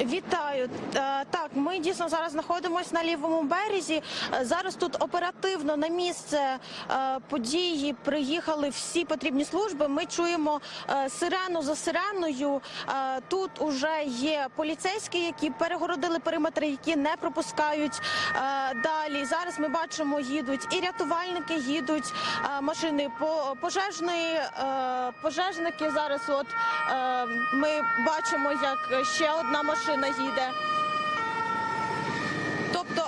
Вітаю. Е, Так, ми дійсно зараз знаходимося на лівому березі. Е, Зараз тут оперативно на місце е, події приїхали всі потрібні служби. Ми чуємо сирену за сиреною. Тут уже є поліцейські, які перегородили периметр, які не пропускають далі. Зараз ми бачимо, їдуть і рятувальники, їдуть машини по пожежної пожежники. Зараз от ми бачимо, як ще одна машина їде. Тобто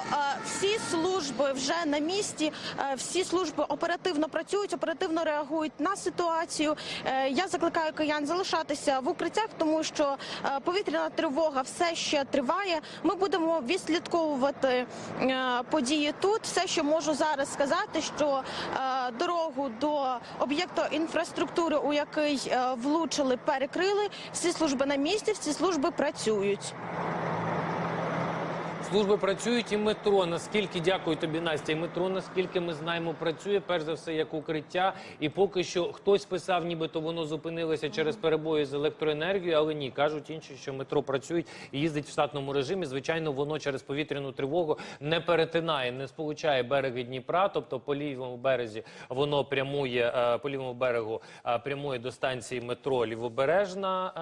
всі служби вже на місці, е, всі служби оперативно працюють, оперативно реагують на ситуацію. Е, Я закликаю киян залишатися в укриттях, тому що е, повітряна тривога все ще триває. Ми будемо відслідковувати події тут. Все, що можу зараз сказати, що дорогу до об'єкту інфраструктури, у який влучили, перекрили. Всі служби на місці, всі служби працюють. Служби працюють і метро. Наскільки дякую тобі, Настя. І метро, наскільки ми знаємо, працює перш за все як укриття. І поки що хтось писав, нібито воно зупинилося через перебої з електроенергією, але ні, кажуть інші, що метро працюють і їздить в штатному режимі. Звичайно, воно через повітряну тривогу не перетинає, не сполучає береги Дніпра. Тобто по лівому березі воно прямує е, по лівому берегу е, прямує до станції метро Лівобережна,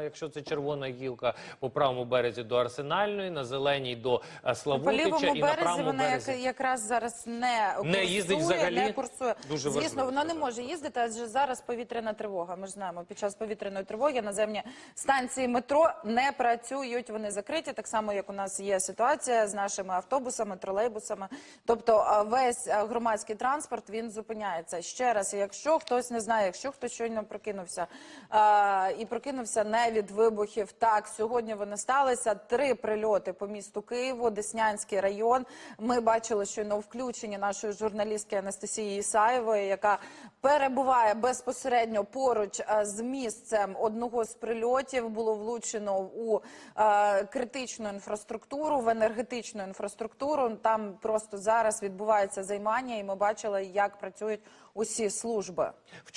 е, якщо це червона гілка, по правому березі до Арсенальної, на зеленій до е, Славутича і на березі правому вона як, якраз зараз не курсує, їздить взагалі? не курсує. Дуже Звісно, важливо вона не може їздити, адже зараз повітряна тривога. Ми ж знаємо, під час повітряної тривоги наземні станції метро не працюють. Вони закриті, так само як у нас є ситуація з нашими автобусами, тролейбусами. Тобто весь громадський транспорт він зупиняється. Ще раз, якщо хтось не знає, якщо хтось щойно прокинувся і прокинувся не від вибухів. Так, сьогодні вони сталися. Три прильоти по місту Києву, Деснянський район. Ми бачили щойно включення нашої журналістки Анастасії Ісаєвої, яка перебуває безпосередньо поруч з місцем одного з прильотів. Було влучено у е, критичну інфраструктуру, в енергетичну інфраструктуру. Там просто зараз відбувається займання, і ми бачили, як працюють усі служби.